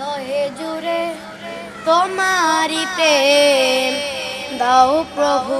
হৃদয়ে জুড়ে তোমারি প্রেম। দাও প্রভু